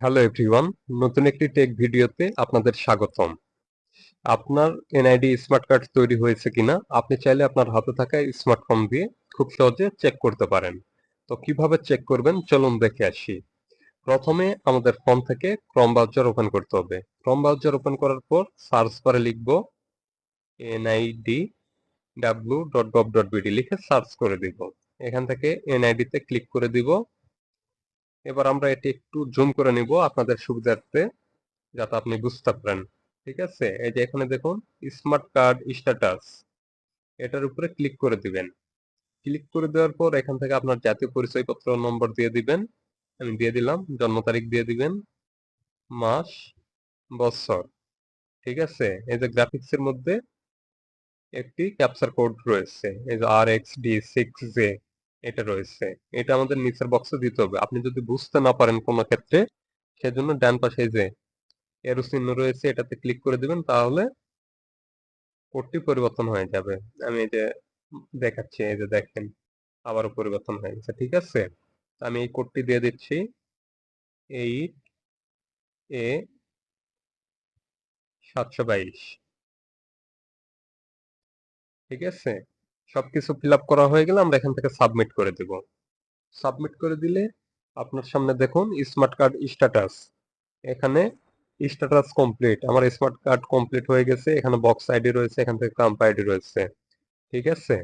Hello everyone নতুন একটি take ভিডিওতে আপনাদের স্বাগতম। আপনার এনআইডি স্মার্ট কার্ড তৈরি হয়েছে কিনা, আপনি চাইলে আপনার হাতে থাকা স্মার্টফোন দিয়ে খুব সহজে চেক করতে পারেন। তো কীভাবে চেক করবেন? চলুন দেখে আসি। প্রথমে আমাদের ফোন থেকে ক্রম ব্রাউজার ওপেন করতে হবে। ক্রম ব্রাউজার ওপেন করার পর সার্চ বারে লিখব NID W dot gov dot BD লিখে সার্চ করে দিব। এখান থেকে এনআইডিতে ক্লিক করে দিব। এবার আমরা এটি একটু জুম করে নিব আপনাদের সুবিধার্থে, যাতে আপনি বুঝতে পারেন। ঠিক আছে? এই যে এখানে দেখুন স্মার্ট কার্ড স্ট্যাটাস এটার উপরে ক্লিক করে দিবেন। ক্লিক করে দেওয়ার পর এখান থেকে আপনার জাতীয় পরিচয়পত্র নম্বর দিয়ে দিবেন। আমি দিয়ে দিলাম, জন্ম তারিখ দিয়ে দিবেন, মাস, বছর। ঠিক আছে? এই যে গ্রাফিক্স এর মধ্যে একটি ক্যাপচার কোড রয়েছে। এই যে R X D six J এটা রয়েছে। এটা আমাদের নিচের বক্সে দিতে হবে। আপনি যদি বুঝতে না পারেন কোনো ক্ষেত্রে, সেজন্য ডান পাশে যে এরো চিহ্ন রয়েছে, এটাতে ক্লিক করে দিবেন, তাহলে কোডটি পরিবর্তন হয়ে যাবে। আমি এই যে দেখাচ্ছি, এই যে দেখেন, আবারও পরিবর্তন হয়ে গেছে, ঠিক আছে? আমি এই কোডটি দিয়ে দিচ্ছি। এইট এ সাতশো বাইশ। ঠিক আছে? সবকিছু ফিল আপ করা হয়ে গেলে আমরা এখান থেকে সাবমিট করে দেব। সাবমিট করে দিলে আপনার সামনে দেখুন স্মার্ট কার্ড স্ট্যাটাস। এখানে স্ট্যাটাস কমপ্লিট। আমার স্মার্ট কার্ড কমপ্লিট হয়ে গেছে। এখানে বক্স আইডি রয়েছে, এখান থেকে কাম্প আইডি রয়েছে। ঠিক আছে?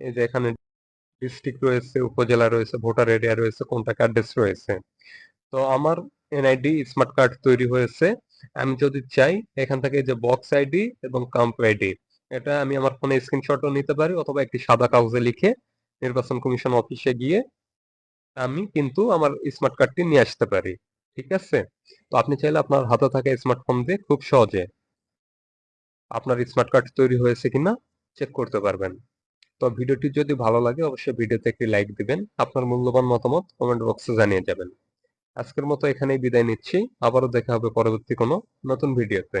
এই যে এখানে ডিস্ট্রিক্ট রয়েছে, উপজেলা রয়েছে, ভোটার এরিয়া রয়েছে কন্ট্যাক্ট অ্যাড্রেস রয়েছে? তো আমার এনআইডি স্মার্ট কার্ড তৈরি হয়েছে। আমি যদি চাই এখান থেকে যে বক্স আইডি এবং কাম্প আইডি এটা আমি আমার ফোনে স্ক্রিনশটও নিতে পারি অথবা একটি সাদা কাগজে লিখে নির্বাচন কমিশন অফিসে গিয়ে আমি কিন্তু আমার স্মার্ট কার্ডটি নিয়ে আসতে পারি, ঠিক আছে? তো আপনি চাইলে আপনার হাতে থাকা স্মার্টফোন দিয়ে খুব সহজে আপনার স্মার্ট কার্ড তৈরি হয়েছে কিনা চেক করতে পারবেন। তো ভিডিওটি যদি ভালো লাগে অবশ্যই ভিডিওতে একটি লাইক দিবেন, আপনার মূল্যবান মতামত কমেন্ট বক্সে জানিয়ে যাবেন। আজকের মতো এখানেই বিদায় নিচ্ছি, আবারও দেখা হবে পরবর্তী কোনো নতুন ভিডিওতে।